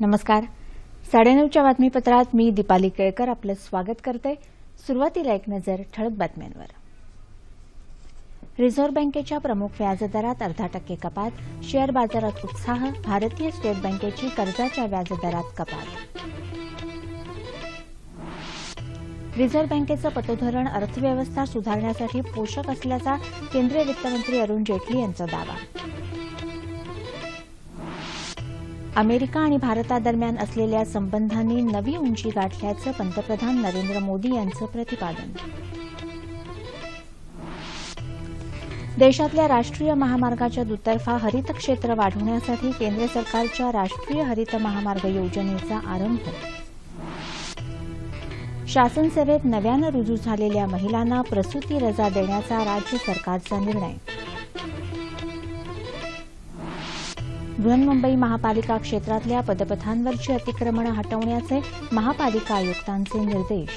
नमस्कार. साडेनऊच्या बातमीपत्रात मी दीपाली केळकर आपलं स्वागत करते. सुरुवातीला एक नजर ठळक बातम्यांवर. रिझर्व्ह बँकेच्या प्रमुख व्याजदरात अर्धा टक्के कपात शेअर बाजारात उत्साह भारतीय स्टेट बँकेची कर्जाच्या व्याजदरात कपात. रिझर्व्ह बँकेचं पतधोरण अर्थव्यवस्था सुधारण्यासाठी पोषक असल्याचा केंद्रीय वित्तमंत्री अरुण जेटली यांचा दावा. अमेरिका आणि भारतादरम्यान असलेल्या संबंधांनी नवी उंची गाठल्याचं पंतप्रधान नरेंद्र मोदी यांचं प्रतिपादन. देशातल्या राष्ट्रीय महामार्गाच्या दुतर्फा हरित क्षेत्र वाढवण्यासाठी केंद्र सरकारच्या राष्ट्रीय हरित महामार्ग योजनेचा आरंभ. शासन सेवेत नव्यानं रुजू झालेल्या महिलांना प्रसूती रजा देण्याचा राज्य सरकारचा निर्णय. बृहन्मुंबई महापालिका क्षेत्रातल्या पदपथांवरची अतिक्रमणं हटवण्याचे महापालिका आयुक्तांचे निर्देश.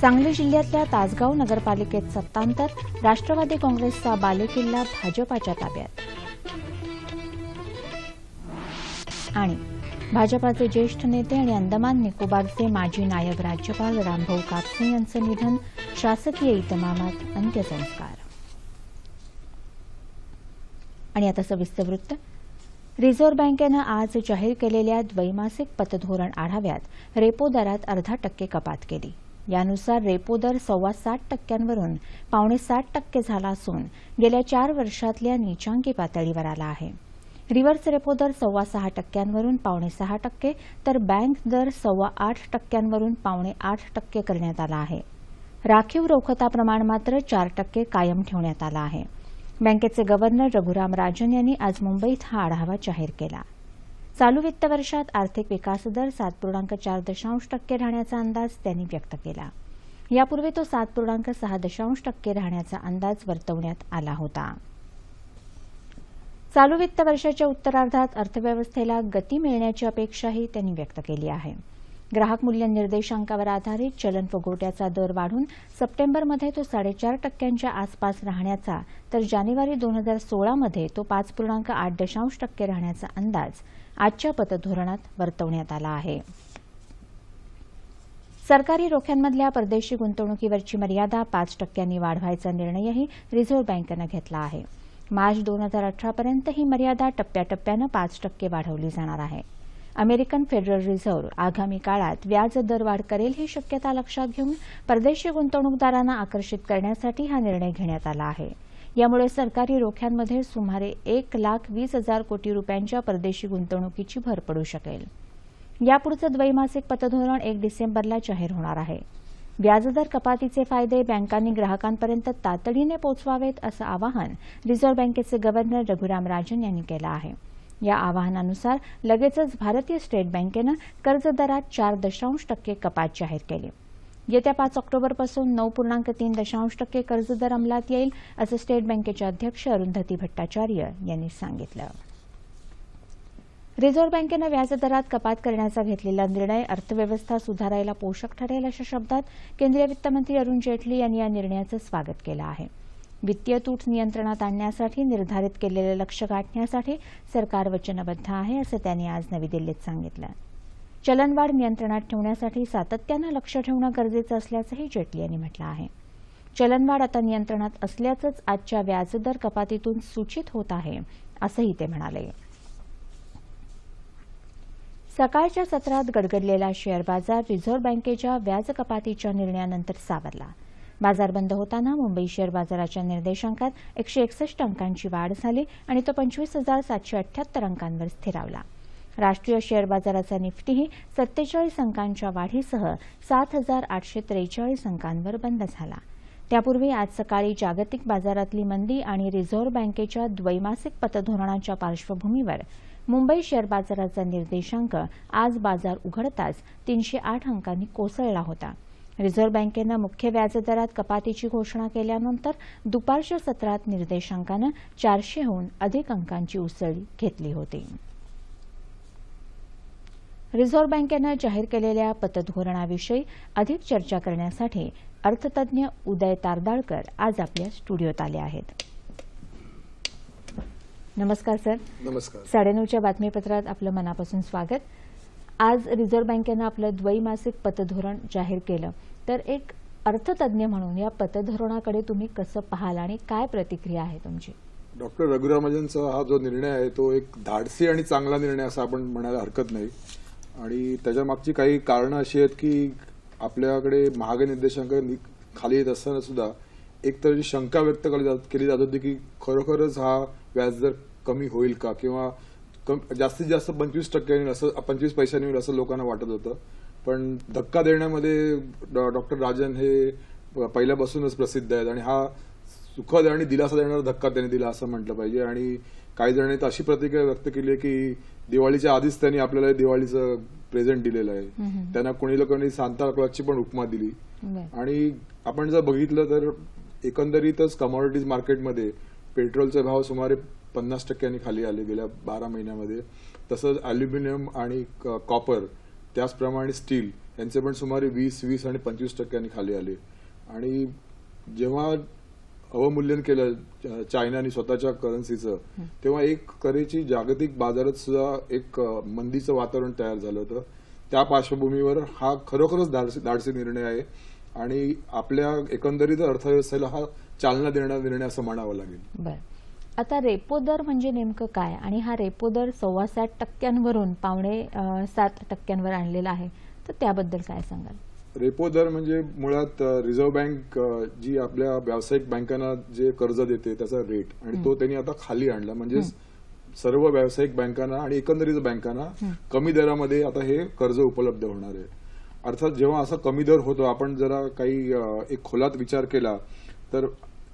सांगली जिल्ह्यातल्या तासगाव नगरपालिकेत सत्तांतर राष्ट्रवादी काँग्रेसचा बालेकिल्ला भाजपाच्या ताब्यात. आणि भाजपाचे ज्येष्ठ नेते आणि अंदमान निकोबारचे माजी नायब राज्यपाल रामभाऊ कापसे यांचं निधन शासकीय इतमामात अंत्यसंस्कार. आणि आता सविस्तर वृत्त. रिझर्व्ह बँकेनं आज जाहीर केलेल्या द्वैमासिक पतधोरण आढाव्यात रेपो दरात अर्धा टक्के कपात केली. यानुसार रेपो दर सव्वा सात टक्क्यांवरून पावणे सात टक्के झाला असून गेल्या चार वर्षातल्या नीचांकी पातळीवर आला आहे. रिव्हर्स रेपो दर सव्वा सहा टक्क्यांवरून पावणे सहा टक्के तर बँक दर सव्वा आठ टक्क्यांवरून पावणे आठ टक्के करण्यात आला आहे. राखीव रोखता प्रमाण मात्र चार टक्के कायम ठेवण्यात आलं आहे. बँकेचे गव्हर्नर रघुराम राजन यांनी आज मुंबईत हा आढावा जाहीर केला. चालू वित्त वर्षात आर्थिक विकास दर सात पूर्णांक चार दशांश टक्के राहण्याचा अंदाज त्यांनी व्यक्त केला. यापूर्वी तो सात पूर्णांक सहा दशांश टक्के राहण्याचा अंदाज वर्तवण्यात आला होता. चालू वित्त वर्षाच्या उत्तरार्धात अर्थव्यवस्थेला गती मिळण्याची अपेक्षाही त्यांनी व्यक्त केली आहे. ग्राहक मूल्य निर्देशांकावर आधारित चलन फुगवट्याचा दर वाढून सप्टेंबरमध्ये तो साडेचार टक्क्यांच्या आसपास राहण्याचा तर जानेवारी दोन हजार सोळामध्ये तो पाच पूर्णांक आठ दशांश टक्के राहण्याचा अंदाज आजच्या पतधोरणात वर्तवण्यात आला आहे. सरकारी रोख्यांमधल्या परदेशी गुंतवणुकीवरची मर्यादा पाच टक्क्यांनी वाढवायचा निर्णयही रिझर्व्ह बँकेनं घेतला आहे. मार्च दोन हजार अठरापर्यंत ही मर्यादा टप्प्याटप्प्यानं पाच टक्के वाढवली जाणार आहे. American federal reserve. आगामी काळात व्याज दरवाढ करेल ही शक्यता लक्षात घेऊन परदेशी गुंतवणूकदारांना आकर्षित करण्यासाठी हा निर्णय घेण्यात आला आहे. यामुळे सरकारी रोख्यांमध्ये सुमारे एक लाख वीस हजार कोटी रुपयांच्या परदेशी गुंतवणुकीची भर पडू शकेल. यापुढचं द्वैमासिक पतधोरण एक डिसेंबरला जाहीर होणार आहे. व्याजदर कपातीचे फायदे बँकांनी ग्राहकांपर्यंत तातडीने पोचवावेत असं आवाहन रिझर्व्ह बँकेचे गव्हर्नर रघुराम राजन यांनी केलं आहे. या आवाहनानुसार लगेचच भारतीय स्टेट बँकेनं कर्जदरात चार दशांश टक्के कपात जाहीर केली. येत्या पाच ऑक्टोबरपासून नऊ पूर्णांक तीन दशांश टक्के कर्जदर अंमलात येईल असं स्टेट बँकेचे अध्यक्ष अरुंधती भट्टाचार्य यांनी सांगितलं. रिझर्व्ह बँकेनं व्याजदरात कपात करण्याचा घेतलेला निर्णय अर्थव्यवस्था सुधारायला पोषक ठरेल अशा शब्दात केंद्रीय वित्तमंत्री अरुण जेटली यांनी या निर्णयाचं स्वागत केलं आहे. वित्तीय तूट नियंत्रणात आणण्यासाठी निर्धारित केलेलं लक्ष गाठण्यासाठी सरकार वचनबद्ध आहे असं त्यांनी आज नवी दिल्लीत सांगितलं. चलनवाढ नियंत्रणात ठेवण्यासाठी सातत्यानं लक्ष ठेवणं गरजेचं असल्याचंही जेटली यांनी म्हटलं आहे. चलनवाढ आता नियंत्रणात असल्याचंच आजच्या व्याजदर कपातीतून सूचित होत आहे असंही ते म्हणाले. सकाळच्या सत्रात गडगडलेला शेअर बाजार रिझर्व्ह बँकेच्या व्याज कपातीच्या निर्णयानंतर सावरला. बाजार बंद होताना मुंबई शेअर बाजाराच्या निर्देशांकात एकशे एकसष्ट अंकांची वाढ झाली आणि तो पंचवीस हजार सातशे अठ्याहत्तर अंकांवर स्थिरावला. राष्ट्रीय शेअर बाजाराचा निफ्टीही सत्तेचाळीस अंकांच्या वाढीसह सात हजार आठशे त्रेचाळीस अंकांवर बंद झाला. त्यापूर्वी आज सकाळी जागतिक बाजारातली मंदी आणि रिझर्व्ह बँकेच्या द्वैमासिक पतधोरणाच्या पार्श्वभूमीवर मुंबई शेअर बाजाराचा निर्देशांक आज बाजार उघडताच तीनशे आठ अंकांनी कोसळला होता. रिझर्व्ह बँकेनं मुख्य व्याजदरात कपातीची घोषणा केल्यानंतर दुपारच्या सत्रात निर्देशांकानं चारशेहून अधिक अंकांची उसळी घेतली होती. रिझर्व्ह बँकेनं जाहीर केलेल्या पतधोरणाविषयी अधिक चर्चा करण्यासाठी अर्थतज्ञ उदय तारदाळकर आज आपल्या स्टुडिओत आले आहेत. नमस्कार सर. नमस्कार. साडेनऊच्या बातमीपत्रात आपलं मनापासून स्वागत. आज रिझर्व्ह बँकेनं आपलं द्वैमासिक पतधोरण जाहीर केलं. तर एक अर्थतज्ञ म्हणून या पतधोरणाकडे तुम्ही कसं पाहाल आणि काय प्रतिक्रिया आहे तुमची? डॉक्टर रघुरामजनचा हा जो निर्णय आहे तो एक धाडसी आणि चांगला निर्णय असा आपण म्हणायला हरकत नाही. आणि त्याच्या मागची काही कारणं अशी आहेत की आपल्याकडे महागाई निर्देशांक खाली येत असताना सुद्धा एक तर शंका व्यक्त केली जात केली जात होती की खरोखरच हा व्याजदर कमी होईल का? किंवा जास्तीत जास्त पंचवीस टक्क्यांनी असं पंचवीस पैशांनी होईल असं लोकांना वाटत होतं. पण धक्का देण्यामध्ये डॉक्टर राजन हे पहिल्यापासूनच प्रसिद्ध आहेत आणि हा सुखद आणि दिलासा देणारा धक्का त्यांनी दिला असं म्हटलं पाहिजे. आणि काही जणांनी तर अशी प्रतिक्रिया व्यक्त केली आहे की दिवाळीच्या आधीच त्यांनी आपल्याला दिवाळीचं प्रेझेंट दिलेलं आहे. त्यांना कोणी लोकांनी सांता क्लॉजची पण उपमा दिली. आणि आपण जर बघितलं तर एकंदरीतच कमॉडिटीज मार्केटमध्ये पेट्रोलचे भाव सुमारे पन्नास टक्क्यांनी खाली आले गेल्या बारा महिन्यामध्ये. तसंच अल्युमिनियम आणि कॉपर त्याचप्रमाणे स्टील यांचे पण सुमारे वीस वीस आणि पंचवीस टक्क्यांनी खाली आले. आणि जेव्हा अवमूल्यन केलं चायनाने स्वतःच्या करन्सीचं तेव्हा एक तऱ्हेची जागतिक बाजारात सुद्धा एक मंदीचं वातावरण तयार झालं होतं. त्या पार्श्वभूमीवर हा खरोखरच धाडसी धाडसी निर्णय आहे. आणि आपल्या एकंदरीत अर्थव्यवस्थेला हा चालना देणारा निर्णय असं म्हणावं लागेल. आता रेपो दर म्हणजे नेमकं काय? आणि हा रेपो दर सव्वा सात टक्क्यांवरून पावणे सात टक्क्यांवर आणलेला आहे. तर त्याबद्दल काय सांगाल? रेपो दर म्हणजे मुळात रिझर्व्ह बँक जी आपल्या व्यावसायिक बँकांना जे कर्ज देते त्याचा रेट आणि तो त्यांनी आता खाली आणला. म्हणजे सर्व व्यावसायिक बँकांना आणि एकंदरीत बँकांना कमी दरामध्ये आता हे कर्ज उपलब्ध होणार आहे. अर्थात जेव्हा असा कमी दर होतो आपण जरा काही एक खोलात विचार केला तर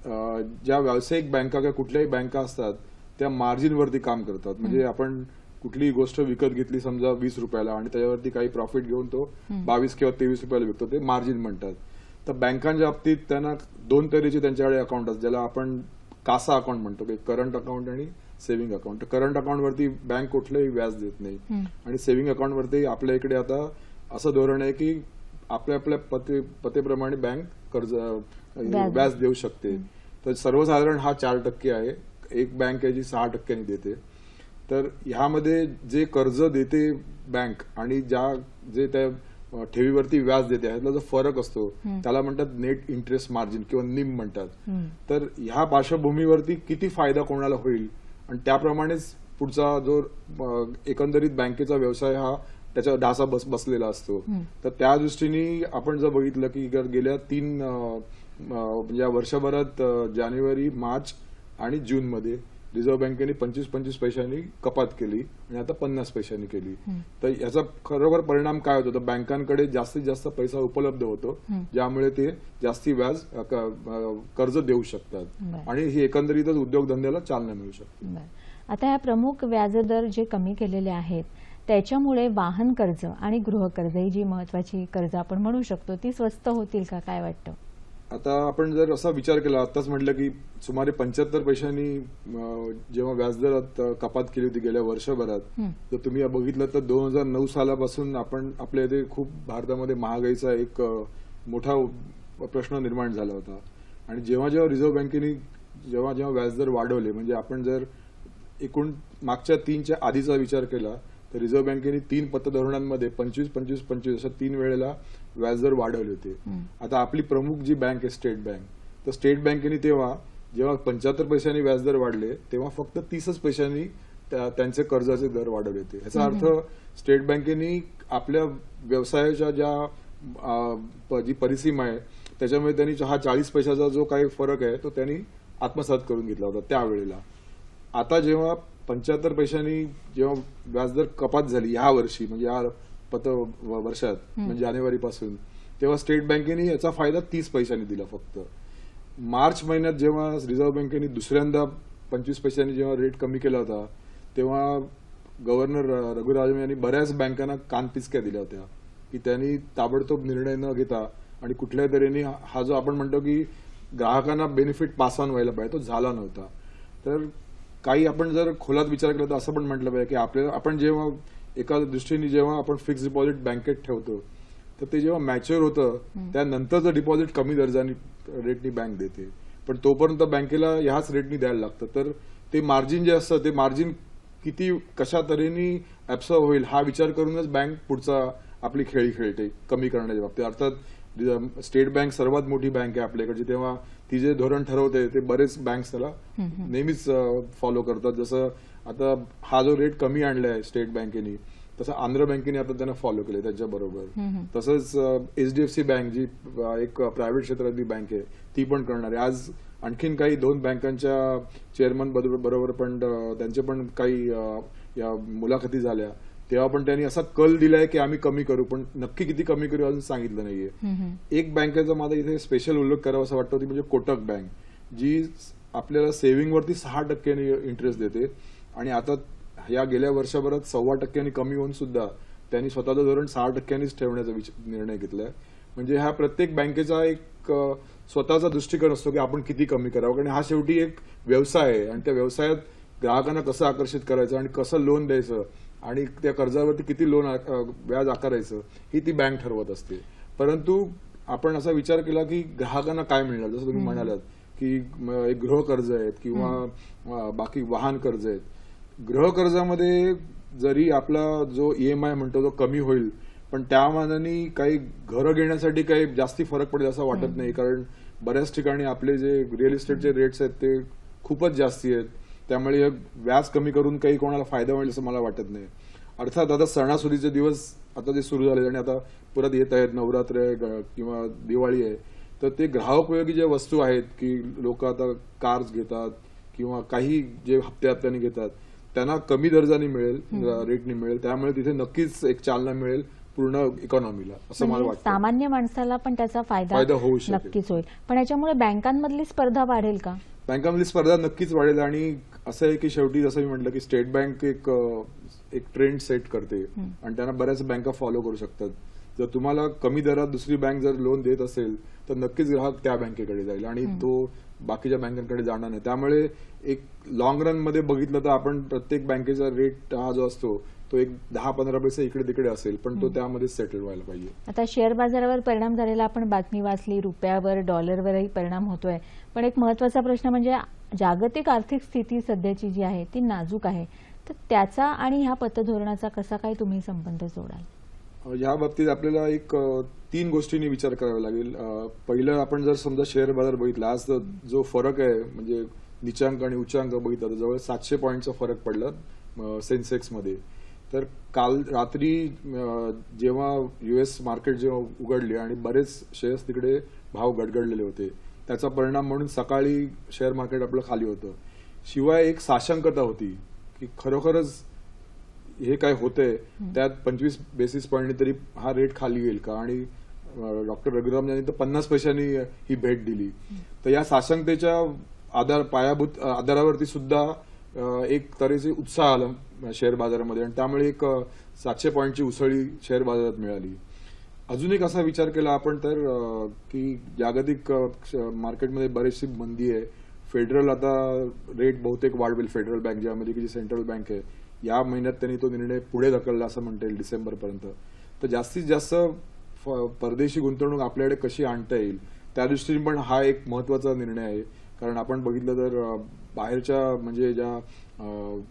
ज्या व्यावसायिक बँका किंवा कुठल्याही बँका असतात त्या मार्जिनवरती काम करतात. म्हणजे आपण कुठलीही गोष्ट विकत घेतली समजा वीस रुपयाला आणि त्याच्यावरती काही प्रॉफिट घेऊन तो बावीस किंवा तेवीस रुपयाला विकतो ते मार्जिन म्हणतात. तर बँकांच्या बाबतीत त्यांना दोन तऱ्हेचे त्यांच्याकडे अकाउंट असतात ज्याला आपण कासा अकाउंट म्हणतो की करंट अकाउंट आणि सेव्हिंग अकाउंट करंट अकाउंटवरती बँक कुठलंही व्याज देत नाही. आणि सेव्हिंग अकाउंटवरती आपल्या इकडे आता असं धोरण आहे की आपल्या आपल्या पते पतेप्रमाणे बँक कर्ज व्याज. देऊ शकते. तर सर्वसाधारण हा चार टक्के आहे. एक बँक आहे जी सहा टक्क्यांनी देते. तर ह्यामध्ये जे कर्ज देते बँक आणि ज्या जे त्या ठेवीवरती व्याज देते ह्यातला जो फरक असतो त्याला म्हणतात नेट इंटरेस्ट मार्जिन किंवा निम म्हणतात. तर ह्या पार्श्वभूमीवरती किती फायदा कोणाला होईल? आणि त्याप्रमाणेच पुढचा जो एकंदरीत बँकेचा व्यवसाय हा त्याच्या ढासा बस बसलेला असतो. तर त्या दृष्टीने आपण जर बघितलं की गेल्या तीन या वर्षभरात जानेवारी मार्च आणि जूनमध्ये रिझर्व्ह बँकेने पंचवीस पंचवीस पैशांनी कपात केली आणि आता पन्नास पैशांनी केली. तर याचा खरोखर परिणाम काय होतो? तर बँकांकडे जास्तीत जास्त पैसा उपलब्ध होतो ज्यामुळे ते जास्ती व्याज कर्ज देऊ शकतात. आणि ही एकंदरीतच उद्योगधंद्याला चालना मिळू शकते. आता ह्या प्रमुख व्याजदर जे कमी केलेले आहेत त्याच्यामुळे वाहन कर्ज आणि गृहकर्ज ही जी महत्वाची कर्ज आपण म्हणू शकतो ती स्वस्त होतील का? काय वाटतं? आता आपण जर असा विचार केला आताच म्हटलं की सुमारे पंच्याहत्तर पैशांनी जेव्हा व्याजदरात कपात केली होती गेल्या वर्षभरात. तर तुम्ही बघितलं तर दोन हजार नऊ सालापासून आपण आपल्या इथे खूप भारतामध्ये महागाईचा एक मोठा प्रश्न निर्माण झाला होता आणि जेव्हा जेव्हा रिझर्व्ह बँकेने जेव्हा जेव्हा व्याजदर वाढवले म्हणजे आपण जर एकूण मागच्या तीनच्या आधीचा विचार केला तर रिझर्व्ह बँकेने तीन पतधोरणांमध्ये पंचवीस पंचवीस पंचवीस अशा तीन वेळेला व्याजदर वाढवले होते. आता आपली प्रमुख जी बँक आहे स्टेट बँक तर स्टेट बँकेने तेव्हा जेव्हा पंच्याहत्तर पैशांनी व्याजदर वाढले तेव्हा फक्त तीसच पैशांनी त्या- त्यांचे कर्जाचे दर वाढवले होते. याचा अर्थ स्टेट बँकेने आपल्या व्यवसायाच्या ज्या जी परिसीमा आहे त्याच्यामुळे त्यांनी हा चाळीस पैशाचा जो काही फरक आहे तो त्यांनी आत्मसात करून घेतला होता त्यावेळेला. आता जेव्हा पंच्याहत्तर पैशांनी जेव्हा व्याजदर कपात झाली ह्या वर्षी म्हणजे या पत वर्षात म्हणजे जानेवारी पासून तेव्हा स्टेट बँकेने याचा फायदा तीस पैशांनी दिला फक्त. मार्च महिन्यात जेव्हा रिझर्व्ह बँकेने दुसऱ्यांदा पंचवीस पैशांनी जेव्हा रेट कमी केला होता तेव्हा गव्हर्नर रघुराजन यांनी बऱ्याच बँकांना कानपिचक्या दिल्या होत्या की त्यांनी ताबडतोब निर्णय न घेता आणि कुठल्याही तऱ्हेने हा- हा जो आपण म्हणतो की ग्राहकांना बेनिफिट पास ऑन व्हायला पाहिजे तो झाला नव्हता. तर काही आपण जर खोलात विचार केला तर असं पण म्हटलं पाहिजे की आपल्याला आपण जेव्हा एका दृष्टीने जेव्हा आपण फिक्स डिपॉझिट बँकेत ठेवतो तर ते जेव्हा मॅच्युअर होतं त्यानंतरचं डिपॉझिट कमी दर्जाने रेटनी बँक देते. पण तोपर्यंत बँकेला ह्याच रेटनी द्यायला लागतं. तर ते मार्जिन जे असतं ते मार्जिन किती कशा तऱ्हेने ऍब्सॉर्ब होईल हा विचार करूनच बँक पुढचा आपली खेळी खेळते कमी करण्याच्या बाबतीत. अर्थात स्टेट बँक सर्वात मोठी बँक आहे आपल्याकडची. तेव्हा ती जे धोरण ठरवते ते बरेच बँक्स त्याला नेहमीच फॉलो करतात. जसं आता हा जो रेट कमी आणलाय स्टेट बँकेने तसं आंध्र बँकेने आता त्यांना फॉलो केले त्याच्या बरोबर. तसंच एचडीएफसी बँक जी एक प्रायव्हेट क्षेत्रातली बँक आहे ती पण करणार आहे. आज आणखीन काही दोन बँकांच्या चेअरमन बरोबर पण त्यांचे पण काही या मुलाखती झाल्या. तेव्हा पण त्यांनी असा कल दिलाय की आम्ही कमी करू पण नक्की किती कमी करू अजून सांगितलं नाहीये. एक बँकेचा माझा इथे स्पेशल उल्लेख करावा असं वाटतं ती म्हणजे कोटक बँक जी आपल्याला सेव्हिंगवरती सहा टक्क्यांनी इंटरेस्ट देते. आणि आता या गेल्या वर्षभरात सव्वा टक्क्यांनी कमी होऊन सुद्धा त्यांनी स्वतःचं धोरण सहा टक्क्यांनीच ठेवण्याचा निर्णय घेतलाय. म्हणजे हा प्रत्येक बँकेचा एक स्वतःचा दृष्टिकोन असतो की आपण किती कमी करावं. कारण हा शेवटी एक व्यवसाय आहे आणि त्या व्यवसायात ग्राहकांना कसं आकर्षित करायचं आणि कसं लोन द्यायचं आणि त्या कर्जावरती किती लोन व्याज आकारायचं ही ती बँक ठरवत असते. परंतु आपण असा विचार केला की ग्राहकांना काय मिळणार? जसं तुम्ही म्हणालात की एक गृह कर्ज आहेत किंवा बाकी वाहन कर्ज आहेत. गृह कर्जामध्ये जरी आपला जो ईएमआय म्हणतो तो कमी होईल पण त्या मानाने काही घरं घेण्यासाठी काही जास्ती फरक पडेल असं वाटत नाही. कारण बऱ्याच ठिकाणी आपले जे रिअल इस्टेटचे रेट्स आहेत ते खूपच जास्ती आहेत. त्यामुळे व्याज कमी करून काही कोणाला फायदा होईल असं मला वाटत नाही. अर्थात आता सणासुदीचे दिवस आता जे सुरू झाले आणि आता परत येत आहेत नवरात्र आहे किंवा दिवाळी आहे तर ते ग्राहकोपयोगी ज्या वस्तू आहेत की लोक आता कार्स घेतात किंवा काही जे हप्ते हप्त्याने घेतात त्यांना कमी दर्जाने मिळेल रेटने मिळेल. त्यामुळे तिथे नक्कीच एक चालना मिळेल पूर्ण इकॉनॉमीला असं मला म्हणजे वाटतं. सामान्य माणसाला पण त्याचा फायदा फायदा होऊ. नक्कीच होईल. पण याच्यामुळे बँकांमधली स्पर्धा वाढेल का? बँकांमधली स्पर्धा नक्कीच वाढेल आणि असं आहे की शेवटी जसं मी म्हटलं की स्टेट बँक एक एक ट्रेंड सेट करते आणि त्यांना बऱ्याच बँका फॉलो करू शकतात. जर तुम्हाला कमी दरात दुसरी बँक जर लोन देत असेल तर नक्कीच ग्राहक त्या बँकेकडे जाईल आणि तो बाकीच्या बँकांकडे जाणार नाही. त्यामुळे एक लॉंग रनमध्ये बघितलं तर आपण प्रत्येक बँकेचा रेट हा जो असतो तो एक दहा पंधरा पैसे इकडे तिकडे असेल पण तो त्यामध्ये सेटल व्हायला पाहिजे. आता शेअर बाजारावर परिणाम झालेला आपण बातमी वाचली रुपयावर डॉलरवरही परिणाम होतोय. पण एक महत्त्वाचा प्रश्न म्हणजे जागतिक आर्थिक स्थिती सध्याची जी आहे ती नाजूक आहे. तर त्याचा आणि ह्या पतधोरणाचा कसा काय तुम्ही संबंध जोडाल? या बाबतीत आपल्याला एक तीन गोष्टींनी विचार करावा लागेल. पहिलं आपण जर समजा शेअर बाजार बघितला आज जो फरक आहे म्हणजे निचांक आणि उच्चांक बघितला तर जवळ सातशे पॉईंटचा फरक पडला सेन्सेक्समध्ये. तर काल रात्री जेव्हा युएस मार्केट जेव्हा उघडले आणि बरेच शेअर्स तिकडे भाव गडगडलेले होते त्याचा परिणाम म्हणून सकाळी शेअर मार्केट आपलं खाली होतं. शिवाय एक साशंकता होती की खरोखरच हे काय होतंय त्यात पंचवीस बेसिस पॉईंटने तरी हा रेट खाली येईल का? आणि डॉक्टर रघुराम यांनी तर पन्नास पैशांनी ही भेट दिली. तर या साशंकतेच्या आधार पायाभूत आधारावरती सुद्धा एक तऱ्हेचे उत्साह आला शेअर बाजारामध्ये. आणि त्यामुळे एक सातशे पॉईंटची उसळी शेअर बाजारात मिळाली. अजून एक असा विचार केला आपण तर की जागतिक मार्केटमध्ये बरीचशी मंदी आहे. फेडरल आता रेट बहुतेक वाढवेल. फेडरल बँक जी अमेरिकेची सेंट्रल बँक आहे. या महिन्यात त्यांनी तो निर्णय पुढे ढकलला असं म्हणता येईल डिसेंबरपर्यंत. तर जास्तीत जास्त परदेशी गुंतवणूक आपल्याकडे कशी आणता येईल त्या दृष्टीने पण हा एक महत्त्वाचा निर्णय आहे. कारण आपण बघितलं तर बाहेरच्या म्हणजे ज्या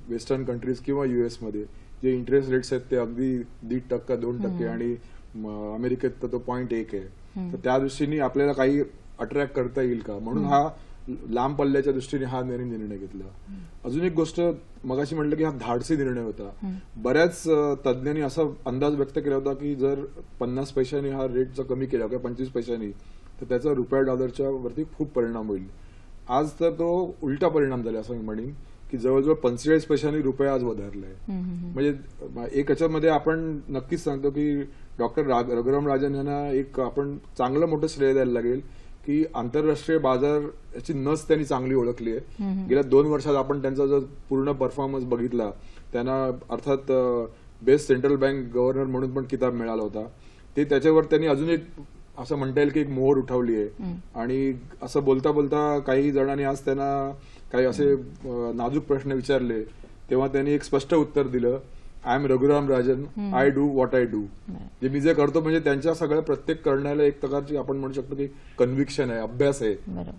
वेस्टर्न कंट्रीज किंवा युएसमध्ये जे इंटरेस्ट रेट्स आहेत ते अगदी दीड टक्का दोन टक्के आणि अमेरिकेत तर तो पॉईंट एक आहे. तर त्या दृष्टीने आपल्याला काही अट्रॅक्ट करता येईल का? म्हणून हा लांब पल्ल्याच्या दृष्टीने हा निर्णय निर्णय घेतला. अजून एक गोष्ट मगाशी म्हटलं की हा धाडसी निर्णय होता. बऱ्याच तज्ज्ञांनी असा अंदाज व्यक्त केला होता की जर पन्नास पैशांनी हा रेट जर कमी केला किंवा पंचवीस पैशांनी तर त्याचा रुपया डॉलरच्या वरती खूप परिणाम होईल. आज तर तो उलटा परिणाम झाला असं मी म्हणेन की जवळजवळ पंचेचाळीस पैशांनी रुपया आज वधारलाय. म्हणजे एक याच्यामध्ये आपण नक्कीच सांगतो की डॉक्टर रघुराम राजन यांना एक आपण चांगलं मोठं श्रेय द्यायला लागेल की आंतरराष्ट्रीय बाजार याची नस त्यांनी चांगली ओळखली आहे. गेल्या दोन वर्षात आपण त्यांचा जर पूर्ण परफॉर्मन्स बघितला त्यांना अर्थात बेस्ट सेंट्रल बँक गव्हर्नर म्हणून पण किताब मिळाला होता. ते त्याच्यावर त्यांनी अजून एक असं म्हणता येईल की एक मोहर उठवली आहे. आणि असं बोलता बोलता काही जणांनी आज त्यांना काही असे नाजूक प्रश्न विचारले तेव्हा त्यांनी एक स्पष्ट उत्तर दिलं. I am Raghuram Rajan I do what I do. जे मी जे करतो म्हणजे त्यांच्या सगळ्या प्रत्येक करण्याला एक प्रकारची आपण म्हणू शकतो की कन्व्हिक्शन आहे अभ्यास आहे.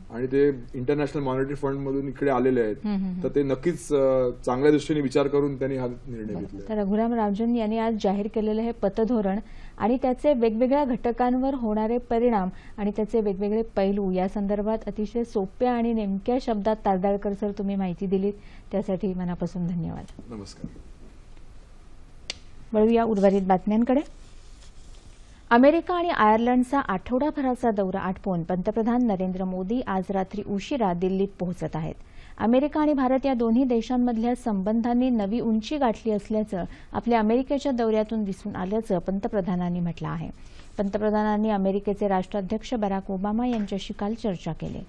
आणि ते इंटरनॅशनल मॉनिटरी फंड मधून इकडे आलेले आहेत. तर ते नक्कीच चांगल्या दृष्टीने विचार करून त्यांनी हा निर्णय घेतला तर रघुराम राजन यांनी आज जाहीर केलेलं हे पतधोरण आणि त्याचे वेगवेगळ्या घटकांवर होणारे परिणाम आणि त्याचे वेगवेगळे पैलू या संदर्भात अतिशय सोप्या आणि नेमक्या शब्दात तारदाळकर सर तुम्ही माहिती दिलीत. त्यासाठी मनापासून धन्यवाद. नमस्कार. वळूया उर्वरित बातम्यांकडे. अमेरिका आणि आयर्लंडचा आठवडाभराचा दौरा आटपून पंतप्रधान नरेंद्र मोदी आज रात्री उशिरा दिल्लीत पोहोचत आहेत. अमेरिका आणि भारत या दोन्ही देशांमधल्या संबंधांनी नवी उंची गाठली असल्याचं आपल्या अमेरिकेच्या दौऱ्यातून दिसून आल्याचं पंतप्रधानांनी म्हटलं आहे. पंतप्रधानांनी अमेरिकेचे राष्ट्राध्यक्ष बराक ओबामा यांच्याशी काल चर्चा केली.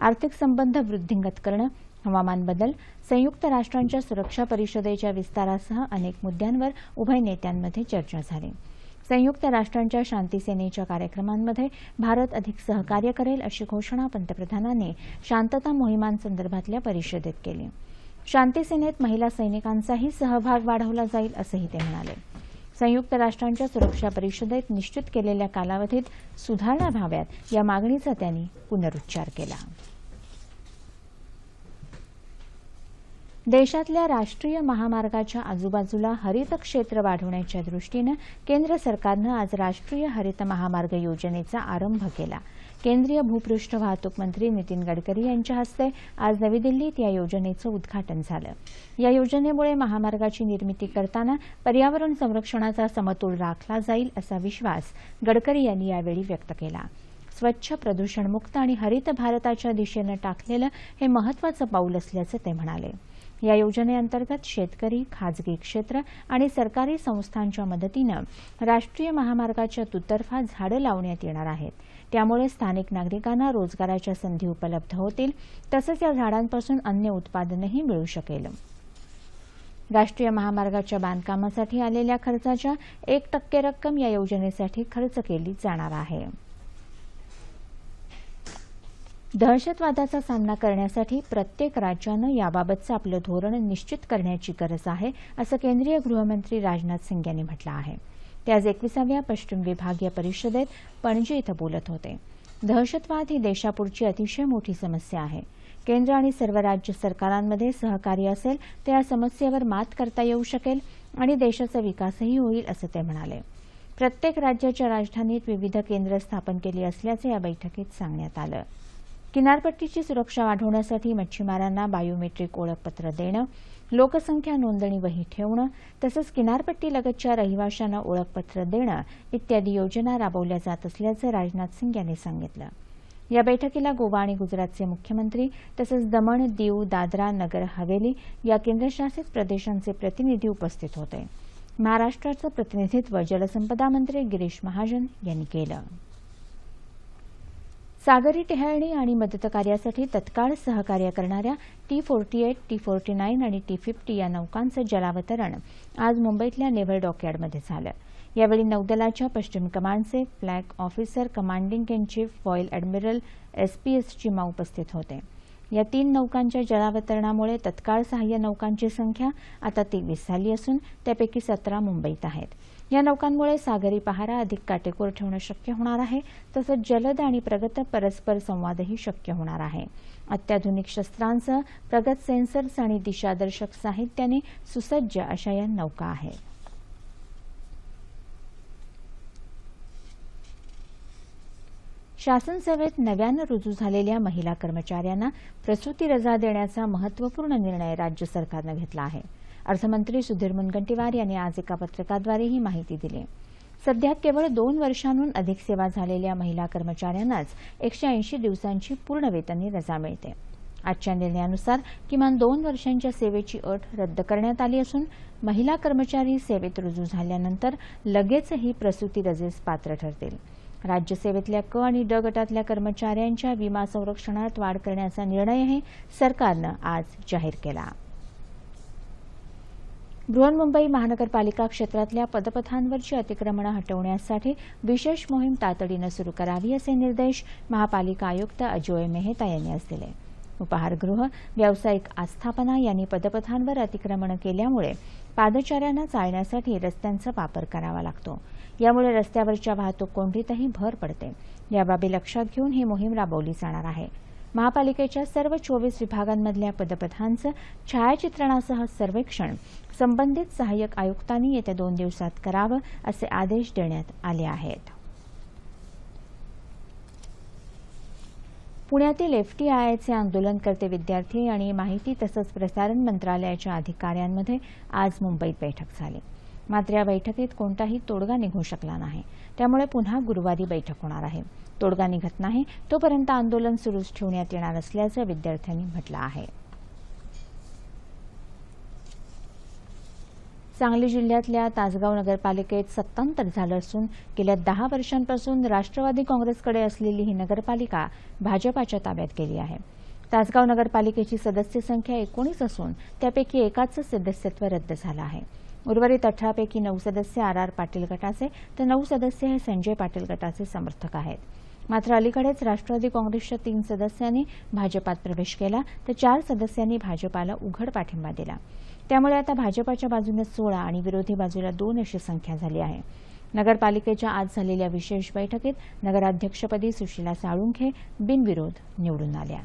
आर्थिक संबंध वृद्धिंगत करणं हवामान बदल संयुक्त राष्ट्रांच्या सुरक्षा परिषदेच्या विस्तारासह अनेक मुद्द्यांवर उभय नेत्यांमध्ये चर्चा झाली. संयुक्त राष्ट्रांच्या शांतीसेनेच्या कार्यक्रमांमध्ये भारत अधिक सहकार्य करेल अशी घोषणा पंतप्रधानांनी शांतता मोहिमांसंदर्भातल्या परिषदेत केली. शांतीसेनेत महिला सैनिकांचाही सहभाग वाढवला जाईल असंही ते म्हणाले. संयुक्त राष्ट्रांच्या सुरक्षा परिषदेत निश्चित केलेल्या कालावधीत सुधारणा व्हाव्यात या मागणीचा त्यांनी पुनरुच्चार केला. देशातल्या राष्ट्रीय महामार्गाच्या आजूबाजूला हरित क्षेत्र वाढवण्याच्या दृष्टीनं केंद्र सरकारनं आज राष्ट्रीय हरित महामार्ग योजनेचा आरंभ केला. केंद्रीय भूपृष्ठ वाहतूक मंत्री नितीन गडकरी यांच्या हस्ते आज नवी दिल्लीत या योजनेचं उद्घाटन झालं. या योजनेमुळे महामार्गाची निर्मिती करताना पर्यावरण संरक्षणाचा समतोल राखला जाईल असा विश्वास गडकरी यांनी यावेळी व्यक्त केला. स्वच्छ प्रदूषणमुक्त आणि हरित भारताच्या दिशेनं टाकलेलं हे महत्वाचं पाऊल असल्याचं ते म्हणाले. या योजनेअंतर्गत शेतकरी खाजगी क्षेत्र आणि सरकारी संस्थांच्या मदतीनं राष्ट्रीय महामार्गाच्या दुतर्फा झाडं लावण्यात येणार आहेत. त्यामुळे स्थानिक नागरिकांना रोजगाराच्या संधी उपलब्ध होतील तसंच या झाडांपासून अन्य उत्पादनही मिळू शकेल. राष्ट्रीय महामार्गाच्या बांधकामासाठी आलेल्या खर्चाच्या एक टक्के रक्कम या योजनेसाठी खर्च केली जाणार आहे. दहशतवादाचा सामना करण्यासाठी प्रत्येक राज्यानं याबाबतचं आपलं धोरण निश्चित करण्याची गरज आहे असं केंद्रीय गृहमंत्री राजनाथ सिंग यांनी म्हटलं आहे. ते आज एकविसाव्या पश्चिम विभागीय परिषदेत पणजी इथं बोलत होते. दहशतवाद ही देशापुढची अतिशय मोठी समस्या आहे. केंद्र आणि सर्व राज्य सरकारांमध्ये सहकार्य असेल तर या समस्येवर मात करता येऊ शकेल आणि देशाचा विकासही होईल असं ते म्हणाले. प्रत्येक राज्याच्या राजधानीत विविध केंद्र स्थापन केली असल्याचं या बैठकीत सांगण्यात आलं. किनारपट्टीची सुरक्षा वाढवण्यासाठी मच्छीमारांना बायोमेट्रिक ओळखपत्र देणं लोकसंख्या नोंदणी वही ठेवणं तसंच किनारपट्टीलगतच्या रहिवाशांना ओळखपत्र देणं इत्यादी योजना राबवल्या जात असल्याचं राजनाथ सिंग यांनी सांगितलं. या बैठकीला गोवा आणि गुजरातचे मुख्यमंत्री तसंच दमण दीव दादरा नगर हवेली या केंद्रशासित प्रदेशांचे प्रतिनिधी उपस्थित होते. महाराष्ट्राचं प्रतिनिधित्व जलसंपदा मंत्री गिरीश महाजन यांनी केलं. सागरी टेहळणी आणि मदत कार्यासाठी तत्काळ सहकार्य करणाऱ्या T forty eight T forty nine आणि टी फिफ्टी या नौकांचं जलावतरण आज मुंबईतल्या नेव्हल डॉकयार्डमध्ये झालं. यावेळी नौदलाच्या पश्चिम कमांडचे flag officer commanding in chief foil admiral SPS Cheema उपस्थित होते. या तीन नौकांच्या जलावतरणामुळे तत्काळ सहाय्य नौकांची संख्या आता तेवीस झाली असून त्यापैकी सतरा मुंबईत आहेत. या नौकांमुळे सागरी पहारा अधिक काटेकोर ठेवणं शक्य होणार आहे. तसंच जलद आणि प्रगत परस्पर संवादही शक्य होणार आहे. अत्याधुनिक शस्त्रांसह प्रगत सेन्सर्स आणि दिशादर्शक साहित्याने सुसज्ज अशा या नौका आहेत. शासन सेवेत नव्यानं रुजू झालेल्या महिला कर्मचाऱ्यांना प्रसूती रजा देण्याचा महत्त्वपूर्ण निर्णय राज्य सरकारनं घेतला आहे. अर्थमंत्री सुधीर मुनगंटीवार यांनी आज एका पत्रकाद्वारे ही माहिती दिली. सध्या केवळ दोन वर्षांहून अधिक सेवा झालेल्या महिला कर्मचाऱ्यांनाच एकशे ऐंशी दिवसांची पूर्ण वेतनी रजा मिळते. आजच्या निर्णयानुसार किमान दोन वर्षांच्या सेवेची अट रद्द करण्यात आली असून महिला कर्मचारी सेवेत रुजू झाल्यानंतर लगेचही प्रसूती रजेस पात्र ठरतील. राज्यसेवेतल्या क आणि ड गटातल्या कर्मचाऱ्यांच्या विमा संरक्षणात वाढ करण्याचा निर्णयही सरकारनं आज जाहीर केला. बृहन्मुंबई महानगरपालिका क्षेत्रातल्या पदपथांवरची अतिक्रमणं हटवण्यासाठी विशेष मोहीम तातडीनं सुरू करावी असे निर्देश महापालिका आयुक्त अजोय मेहता यांनी आज दिले. उपाहारगृह व्यावसायिक आस्थापना यांनी पदपथांवर अतिक्रमण केल्यामुळे पादचाऱ्यांना चालण्यासाठी रस्त्यांचा वापर करावा लागतो. यामुळे रस्त्यावरच्या वाहतूक कोंडीतही भर पडते. या बाबी लक्षात घेऊन ही मोहीम राबवली जाणार आहे. महापालिकेच्या सर्व चोवीस विभागांमधल्या पदपथांचं छायाचित्रणासह सर्वेक्षण संबंधित सहाय्यक आयुक्तांनी येत्या दोन दिवसात करावं असे आदेश देण्यात आले आहेत. पुण्यातील एफटीआयचे आंदोलनकर्ते विद्यार्थी आणि माहिती तसंच प्रसारण मंत्रालयाच्या अधिकाऱ्यांमध्ये आज मुंबईत बैठक झाली. मात्र या बैठकीत कोणताही तोडगा निघू शकला नाही. त्यामुळे पुन्हा गुरुवारी बैठक होणार आहे. तोडगा निघत नाही तोपर्यंत आंदोलन सुरूच ठेवण्यात येणार असल्याचं विद्यार्थ्यांनी म्हटलं आहे. सांगली जिल्ह्यातल्या तासगाव नगरपालिकेत सत्तांतर झालं असून गेल्या दहा वर्षांपासून राष्ट्रवादी काँग्रेसकडे असलेली ही नगरपालिका भाजपाच्या ताब्यात गेली आहे. तासगाव नगरपालिकेची सदस्य संख्या एकोणीस असून त्यापैकी एकाचं सदस्यत्व रद्द झालं आहे. उर्वरित अठरापैकी नऊ सदस्य आर आर पाटील गटाचे तर नऊ सदस्य हे संजय पाटील गटाचे समर्थक आहेत. मात्र अलीकडेच राष्ट्रवादी काँग्रेसच्या तीन सदस्यांनी भाजपात प्रवेश केला तर चार सदस्यांनी भाजपाला उघड पाठिंबा दिला. त्यामुळे आता भाजपाच्या बाजूने सोळा आणि विरोधी बाजूला दोन अशी संख्या झाली आहे. नगरपालिकेच्या आज झालेल्या विशेष बैठकीत नगराध्यक्षपदी सुशीला साळुंखे बिनविरोध निवडून आल्या.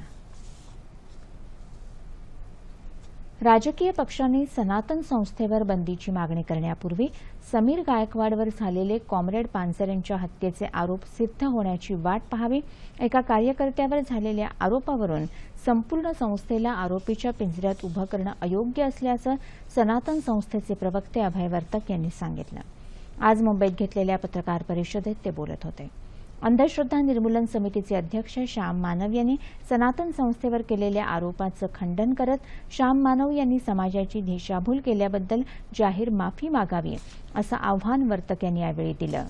राजकीय पक्षांनी सनातन संस्थेवर बंदीची मागणी करण्यापूर्वी समीर गायकवाडवर झालेले कॉम्रेड पानसरेंच्या हत्येचे आरोप सिद्ध होण्याची वाट पाहावी एका कार्यकर्त्यावर झालेल्या आरोपावरून संपूर्ण संस्थेला आरोपीच्या पिंजऱ्यात उभं करणं अयोग्य असल्याचं सनातन संस्थेचे प्रवक्ते अभय वर्तक यांनी सांगितलं. आज मुंबईत घेतलेल्या पत्रकार परिषदेत ते बोलत होते. अंधश्रद्धा निर्मूलन समितीचे अध्यक्ष श्याम मानव यांनी सनातन संस्थेवर केलेल्या आरोपाचं खंडन करत श्याम मानव यांनी समाजाची दिशाभूल केल्याबद्दल जाहीर माफी मागावी असं आव्हान वर्तक यांनी यावेळी दिलं.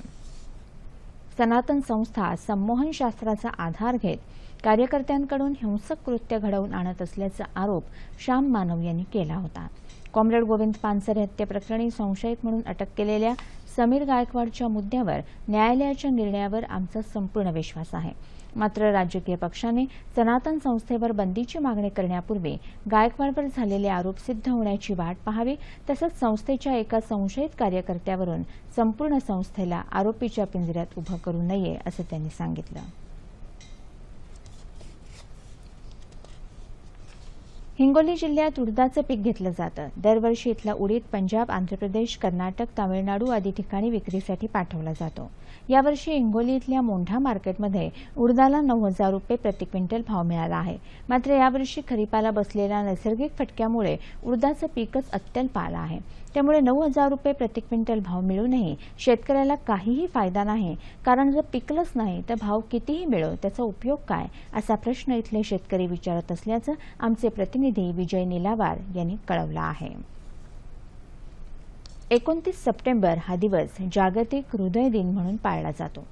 सनातन संस्था संमोहन शास्त्राचा आधार घेत कार्यकर्त्यांकडून हिंसक कृत्य घडवून आणत असल्याचा आरोप श्याम मानव यांनी केला होता. कॉम्रेड गोविंद पानसरे हत्येप्रकरणी संशयित म्हणून अटक केलेल्या समीर गायकवाडच्या मुद्द्यावर न्यायालयाच्या निर्णयावर आमचा संपूर्ण विश्वास आहे. मात्र राजकीय पक्षाने सनातन संस्थेवर बंदीची मागणी करण्यापूर्वी गायकवाडवर झालेले आरोप सिद्ध होण्याची वाट पाहावी तसंच संस्थेच्या एका संशयित कार्यकर्त्यावरून संपूर्ण संस्थेला आरोपीच्या पिंजऱ्यात उभं करू नये असं त्यांनी सांगितलं. हिंगोली जिल्ह्यात उडदाचं पीक घेतलं जातं. दरवर्षी इथला उडीद पंजाब आंध्र प्रदेश कर्नाटक तामिळनाडू आदी ठिकाणी विक्रीसाठी पाठवला जातो. यावर्षी हिंगोली इथल्या मोंढा मार्केटमध्ये उडदाला नऊ हजार रुपये प्रति क्विंटल भाव मिळाला आहे. मात्र यावर्षी खरीपाला बसलेल्या नैसर्गिक फटक्यामुळे उडदाचं पीकच अत्यल्प आलं आहे. त्यामुळे नऊ हजार रुपये प्रति क्विंटल भाव मिळूनही शेतकऱ्याला काहीही फायदा नाही. कारण जर पिकलंच नाही तर भाव कितीही मिळो त्याचा उपयोग काय? असा प्रश्न इथले शेतकरी विचारत असल्याचं आमचे प्रतिनिधी विजय निलावार यांनी कळवलं आहे. एकोणतीस सप्टेंबर हा दिवस जागतिक हृदय दिन म्हणून पाळला जातो.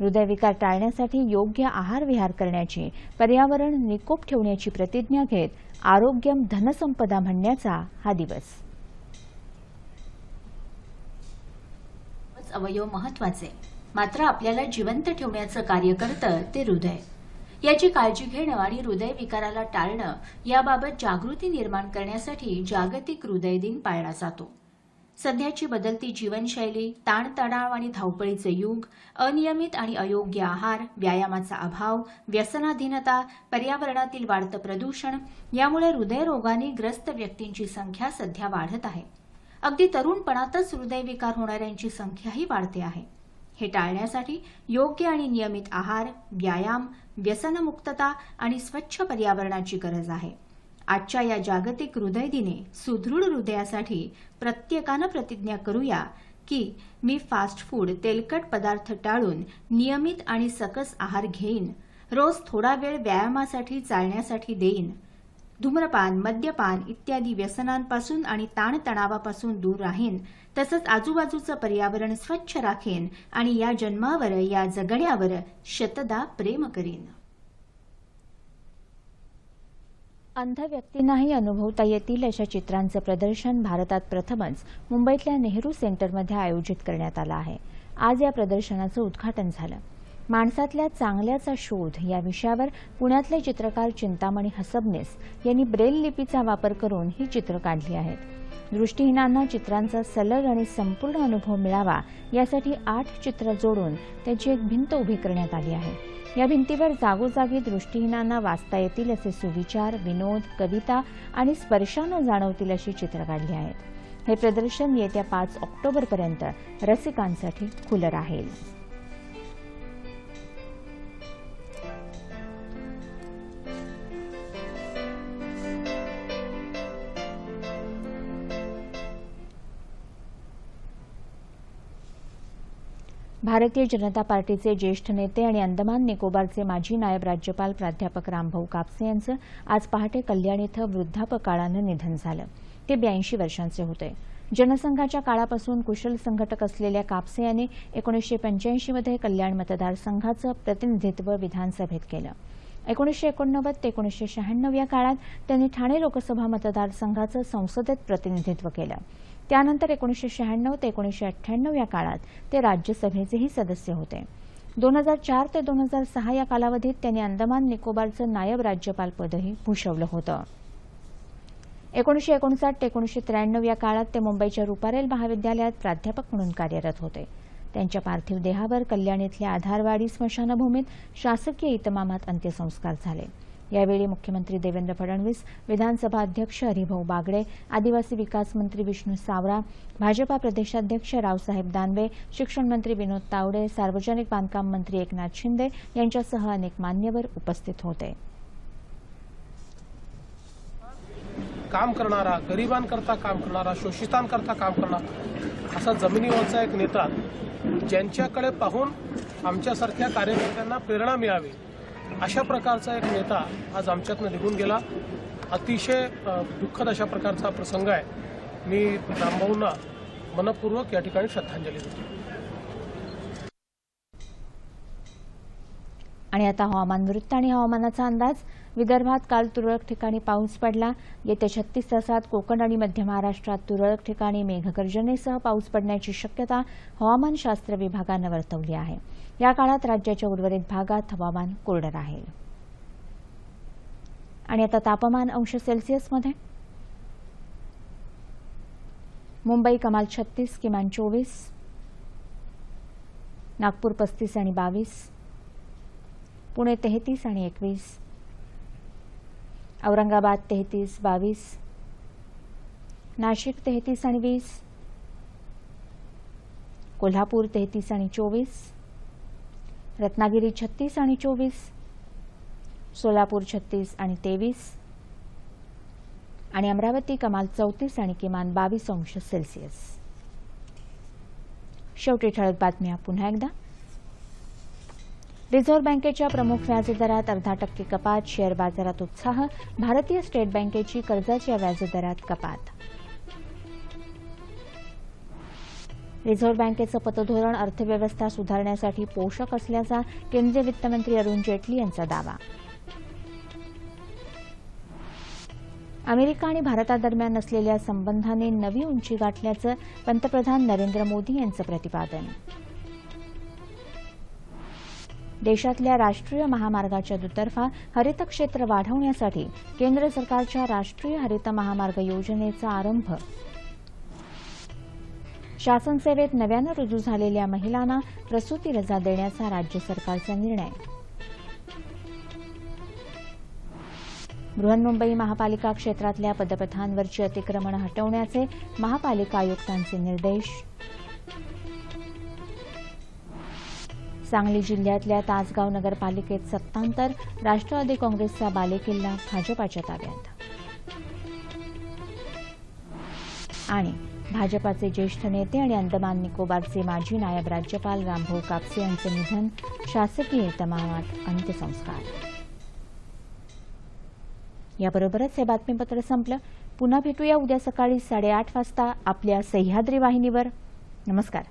हृदयविकार टाळण्यासाठी योग्य आहार विहार करण्याची पर्यावरण निकोप ठेवण्याची प्रतिज्ञा घेत आरोग्यम धनसंपदा म्हणण्याचा हा दिवस. अवयव महत्त्वाचे. मात्र आपल्याला जिवंत ठेवण्याचं कार्य करतं ते हृदय. याची काळजी घेणं आणि हृदय विकाराला टाळणं याबाबत जागृती निर्माण करण्यासाठी जागतिक हृदय दिन पाळला जातो. सध्याची बदलती जीवनशैली ताणतणाव आणि धावपळीचे युग अनियमित आणि अयोग्य आहार व्यायामाचा अभाव व्यसनाधीनता पर्यावरणातील वाढतं प्रदूषण यामुळे हृदयरोगाने ग्रस्त व्यक्तींची संख्या सध्या वाढत आहे. अगदी तरुणपणातच हृदयविकार होणाऱ्यांची संख्याही वाढते आहे. हे टाळण्यासाठी योग्य आणि नियमित आहार व्यायाम व्यसनमुक्तता आणि स्वच्छ पर्यावरणाची गरज आहे. आजच्या या जागतिक हृदय दिने सुदृढ हृदयासाठी प्रत्येकानं प्रतिज्ञा करूया की मी फास्ट फूड तेलकट पदार्थ टाळून नियमित आणि सकस आहार घेईन. रोज थोडा वेळ व्यायामासाठी चालण्यासाठी देईन. धूम्रपान मद्यपान इत्यादी व्यसनांपासून आणि ताणतणावापासून दूर राहीन. तसंच आजूबाजूचं पर्यावरण स्वच्छ राखेन आणि या जन्मावर या जगण्यावर शतदा प्रेम करीन. अंध व्यक्तींनाही अनुभवता येतील अशा चित्रांचं प्रदर्शन भारतात प्रथमच मुंबईतल्या नेहरू सेंटरमध्ये आयोजित करण्यात आलं आहे. आज या प्रदर्शनाचं उद्घाटन झालं. माणसातल्या चांगल्याचा शोध या विषयावर पुण्यातले चित्रकार चिंतामणी हसबनेस यांनी ब्रेल लिपीचा वापर करून ही चित्र काढली आहेत. दृष्टीहीनांना चित्रांचा सलग आणि संपूर्ण अनुभव मिळावा यासाठी आठ चित्र जोडून त्याची एक भिंत उभी करण्यात आली आहे. या भिंतीवर जागोजागी दृष्टीहीनांना वाचता येतील असे सुविचार विनोद कविता आणि स्पर्शानं जाणवतील अशी चित्र काढली आहेत. हे प्रदर्शन येत्या पाच ऑक्टोबरपर्यंत रसिकांसाठी खुलं राहील. भारतीय जनता पार्टीचे ज्येष्ठ नेते आणि अंदमान निकोबारचे माजी नायब राज्यपाल प्राध्यापक रामभाऊ कापसे यांचं आज पहाटे कल्याण इथं वृद्धापकाळानं निधन झालं. ते ब्याऐंशी वर्षांचे होते. जनसंघाच्या काळापासून कुशल संघटक असलेल्या कापसे यांनी एकोणीसशे पंच्याऐंशीमध्ये कल्याण मतदारसंघाचं प्रतिनिधित्व विधानसभेत केलं. एकोणीसशे एकोणनव्वद ते एकोणीसशे शहाण्णव या काळात त्यांनी ठाणे लोकसभा मतदारसंघाचं संसदेत प्रतिनिधित्व केलं. त्यानंतर एकोणीसशे शहाण्णव ते एकोणीसशे अठ्ठ्याण्णव या काळात ते राज्यसभेचेही सदस्य होते. दोन हजार चार ते दोन हजार सहा या कालावधीत त्यांनी अंदमान निकोबारचं नायब राज्यपालपदही भूषवलं होतं. एकोणीसशे एकोणसाठ ते एकोणीसशे त्र्याण्णव या काळात ते मुंबईच्या रुपारेल महाविद्यालयात प्राध्यापक म्हणून कार्यरत होते. त्यांच्या पार्थिव देहावर कल्याण इथल्या आधारवाडी स्मशानभूमीत शासकीय इतमामात अंत्यसंस्कार झाले. यावेळी मुख्यमंत्री देवेंद्र फडणवीस विधानसभा अध्यक्ष हरिभाऊ बागडे आदिवासी विकास मंत्री विष्णू सावरा भाजपा प्रदेशाध्यक्ष रावसाहेब दानवे शिक्षण मंत्री विनोद तावडे सार्वजनिक बांधकाम मंत्री एकनाथ शिंदे यांच्यासह अनेक मान्यवर उपस्थित होते. काम करणारा गरिबांकरता काम करणारा शोषितांकरता काम करणारा असा जमिनीवरचा एक नेता ज्यांच्याकडे पाहून आमच्यासारख्या कार्यकर्त्यांना प्रेरणा मिळावी अशा प्रकारचा एक नेता आज आमच्यातनं निघून गेला. अतिशय दुःखद अशा प्रकारचा प्रसंग आहे. मी रामभाऊंना मनपूर्वक या ठिकाणी श्रद्धांजली देतो. आणि आता हवामान वृत्त आणि हवामानाचा अंदाज. विदर्भात काल तुरळक ठिकाणी पाऊस पडला. येत्या छत्तीस तासात कोकण आणि मध्य महाराष्ट्रात तुरळक ठिकाणी मेघगर्जनेसह पाऊस पडण्याची शक्यता हवामानशास्त्र विभागानं वर्तवली आहे. या काळात राज्याच्या उर्वरित भागात हवामान कोरडं राहील. आणि आता तापमान अंश सेल्सिअसमध्ये मुंबई कमाल छत्तीस किमान चोवीस. नागपूर पस्तीस आणि बावीस. पुणे तेहतीस आणि एकवीस. औरंगाबाद तेहतीस बावीस. नाशिक तेहतीस आणि वीस. कोल्हापूर तेहतीस आणि चोवीस. रत्नागिरी छत्तीस आणि चोवीस सोलापूर छत्तीस आणि तेवीस आणि अमरावती कमाल चौतीस आणि किमान बावीस अंश सेल्सिअस. शेवटी ठळक बातम्या पुन्हा एकदा. रिझर्व्ह बँकेच्या प्रमुख व्याजदरात अर्धा टक्के कपात शेअर बाजारात उत्साह भारतीय स्टेट बँकेची कर्जाच्या व्याजदरात कपात. रिझर्व्ह बँकेचं पतधोरण अर्थव्यवस्था सुधारण्यासाठी पोषक असल्याचा केंद्रीय वित्तमंत्री अरुण जेटली यांचा दावा. अमेरिका आणि भारतादरम्यान असलेल्या संबंधाने नवी उंची गाठल्याचं पंतप्रधान नरेंद्र मोदी यांचं प्रतिपादन. देशातल्या राष्ट्रीय महामार्गाच्या दुतर्फा हरित क्षेत्र वाढवण्यासाठी केंद्र सरकारच्या राष्ट्रीय हरित महामार्ग योजनेचा आरंभ शासन सेवेत नव्यानं रुजू झालेल्या महिलांना प्रसूती रजा देण्याचा राज्य सरकारचा निर्णय. बृहन्मुंबई महापालिका क्षेत्रातल्या पदपथांवरची अतिक्रमण हटवण्याचे महापालिका आयुक्तांचे निर्देश. सांगली जिल्ह्यातल्या तासगाव नगरपालिकेत सत्तांतर राष्ट्रवादी काँग्रेसचा बालेकिल्ला भाजपाच्या ताब्यात. आणि भाजपाचे ज्येष्ठ नेते आणि अंदमान निकोबारचे माजी नायब राज्यपाल रामभाऊ कापसे यांचं निधन शासकीय इतमामात अंत्यसंस्कार. याबरोबरच हे बातमीपत्र संपलं. पुन्हा भेटूया उद्या सकाळी साडेआठ वाजता आपल्या सह्याद्री वाहिनीवर. नमस्कार.